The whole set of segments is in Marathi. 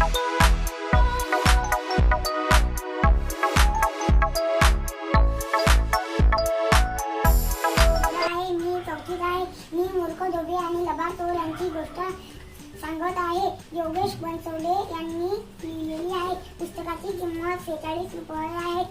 आहे मी आहे. मी मूर्ख धोबे आणि लबाड चोर यांची गोष्ट सांगत आहे. योगेश बनसोडे यांनी लिहिलेली आहे. पुस्तकाची किंमत सेहेचाळीस रुपये आहे.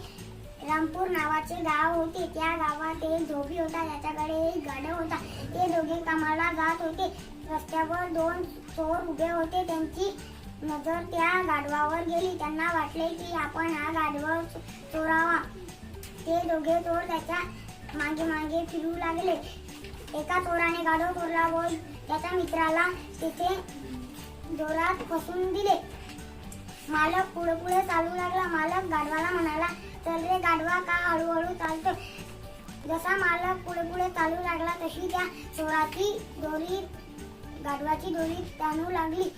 रामपूर नावाचे गाव होते. त्या गावात एक धोबी होता. त्याच्याकडे एक गाढव होता. ते दोघे कामाला जात होते. रस्त्यावर दोन चोर उभे होते. त्यांची नजर त्या गाढवावर गेली. त्यांना वाटले की आपण हा गाढव चोरावा. ते दोघे चोर त्याच्यामागे मागे फिरू लागले. एका चोराने गाढव चोरला व त्याच्या मित्राला तिथे जोरात फसून दिले. मालक पुढे पुढे चालू लागला. मालक गाढवाला म्हणाला चल रे गाढवा का हळूहळू चालतो जसा मालक पुढे पुढे चालू लागला तशी त्या चोराची दोरी गाढवाची दोरी ताणू लागली.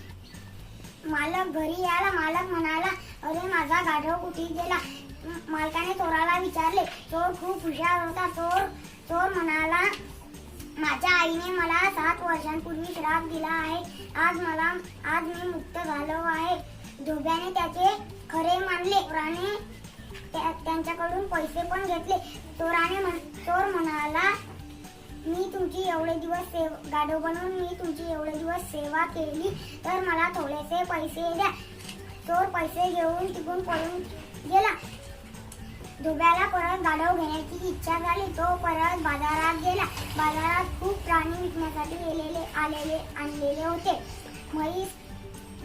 मालक घरी यायला मालक म्हणाला अरे माझा गाढव कुठे गेला? मालकाने चोराला विचारले. चोर खूप हुशार होता. चोर चोर म्हणाला माझ्या आईने मला सात वर्षांपूर्वी श्राप दिला आहे. आज मला आज मी मुक्त झालो आहे. धोब्याने त्याचे खरे मानले. चोराने त्या- त्यांच्याकडून पैसे पण घेतले. चोराने म्हण- मी तुमची एवढे दिवस सेव गाढव बनवून मी तुमची एवढे दिवस सेवा केली तर मला थोडेसे पैसे द्या. चोर पैसे घेऊन तिकडून पळून गेला. दुब्याला परत गाढव घेण्याची इच्छा झाली तो परत बाजारात गेला. बाजारात खूप प्राणी विकण्यासाठी गेलेले आलेले आणलेले होते. म्हैस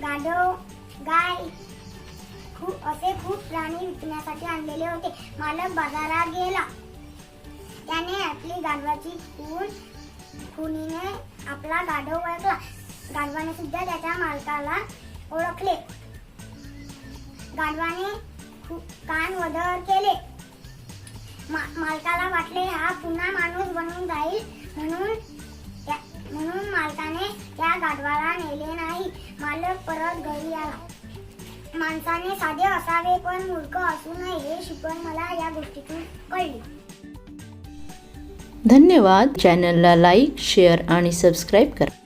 गाढव गाय खूप असे खूप प्राणी विकण्यासाठी आणलेले होते. मालक बाजारात गेला. त्याने आपली गाढवाची खून खुनीने आपला गाढव ओळखला. गाढवाने सुद्धा त्याच्या मालकाला ओळखले. गाढवाने कान वदर केले. मा- मालकाला वाटले हा पुन्हा माणूस बनून जाईल म्हणून त्या- म्हणून मालकाने त्या गाढवाला नेले नाही. मालक परत घरी आला. माणसाने साधे असावे पण मूर्ख असू नये हे शिकवण मला या गोष्टीतून कळली. धन्यवाद. चॅनलला लाईक शेअर आणि सबस्क्राईब करा.